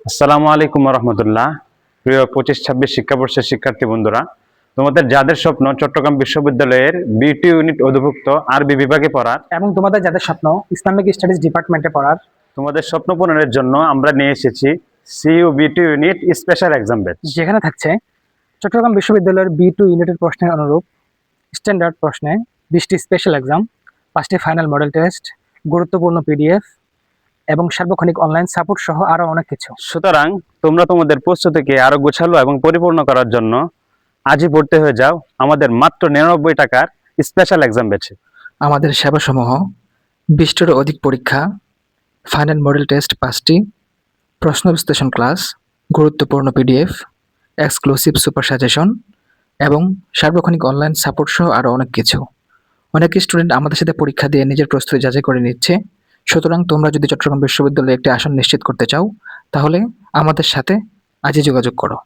আসসালামু আলাইকুম রহমতুল্লাহ প্রিয় পঁচিশ ছাব্বিশ শিক্ষাবর্ষের শিক্ষার্থী বন্ধুরা তোমাদের যাদের স্বপ্ন চট্টগ্রাম বিশ্ববিদ্যালয়ের বিটি ইউনিট অধিভুক্ত আরবি বিভাগে পড়ার এবং তোমাদের যাদের স্বপ্ন ইসলামিক স্টাডিজ ডিপার্টমেন্টে পড়ার তোমাদের স্বপ্ন পূরণের জন্য আমরা নিয়ে এসেছি সিইউ বিটি ইউনিট স্পেশাল এক্সাম ব্যাচ যেখানে থাকছে চট্টগ্রাম বিশ্ববিদ্যালয়ের বি টু ইউনিটের প্রশ্নের অনুরূপ স্ট্যান্ডার্ড প্রশ্নে বিশটি স্পেশাল এক্সাম পাঁচটি ফাইনাল মডেল টেস্ট গুরুত্বপূর্ণ পিডিএফ এবং সার্বক্ষণিক অনলাইন সাপোর্ট সহ আরও অনেক কিছু। সুতরাং তোমরা তোমাদের প্রস্তুতিকে আরও গোছালো এবং পরিপূর্ণ করার জন্য আজই পড়তে হয়ে যাও আমাদের মাত্র নিরানব্বই টাকার স্পেশাল এক্সাম ব্যাচে আমাদের সেবাসমূহ বিশটিরও অধিক পরীক্ষা ফাইনাল মডেল টেস্ট পাঁচটি প্রশ্ন বিশ্লেষণ ক্লাস গুরুত্বপূর্ণ পিডিএফ এক্সক্লুসিভ সুপার সাজেশন এবং সার্বক্ষণিক অনলাইন সাপোর্ট সহ আরও অনেক কিছু। অনেক স্টুডেন্ট আমাদের সাথে পরীক্ষা দিয়ে নিজের প্রস্তুতি যাচাই করে নিচ্ছে। সুতরাং তোমরা যদি চট্টগ্রাম বিশ্ববিদ্যালয়ে একটি আসন নিশ্চিত করতে চাও, তাহলে আমাদের সাথে আজই যোগাযোগ করো।